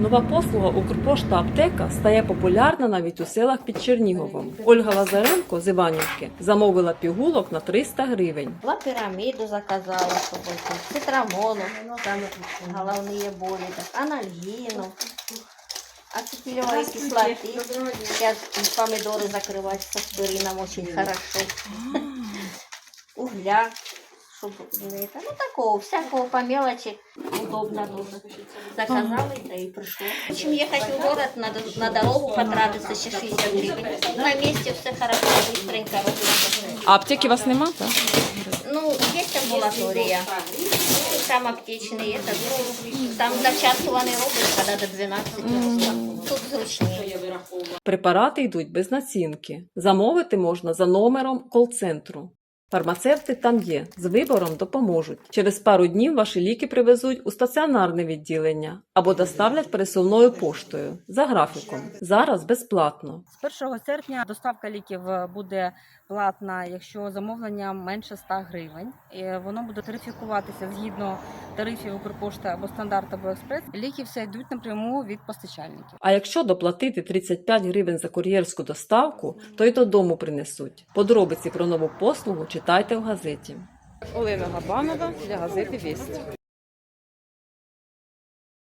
Нова послуга Укрпошта аптека стає популярна навіть у селах під Черніговом. Ольга Лазаренко з Іванівки замовила пігулок на 300 гривень. Лапирамиду заказала, чтобы это, цитрамону, там головные боли, так, анальгину, ацетиловой кислоты. Сейчас помидоры закрывать с аспирином очень хорошо. Угля, чтобы это, ну такого, всякого по мелочи, удобно тоже. Заказала это и пришло. В общем, ехать в город, надо на дорогу потратиться еще 60 гривен. На месте все хорошо, быстренько робится. А аптеки у вас нема, так? Ну, есть амбулатория. Там аптечный, это, там до часу вони роблять, коли до 12. Тут зручніше. Препарати йдуть без націнки. Замовити можна за номером кол-центру. Фармацевти там є, з вибором допоможуть. Через пару днів ваші ліки привезуть у стаціонарне відділення або доставлять пересувною поштою за графіком. Зараз безплатно. З 1 серпня доставка ліків е, буде платна, якщо замовлення менше 100 гривень. І воно буде тарифікуватися згідно тарифів Укрпошти або стандарт або експрес. Ліки все йдуть напряму від постачальників. А якщо доплатити 35 гривень за кур'єрську доставку, то й додому принесуть. Подробиці про нову послугу читайте в газеті. Олена Габанова для газети Вість.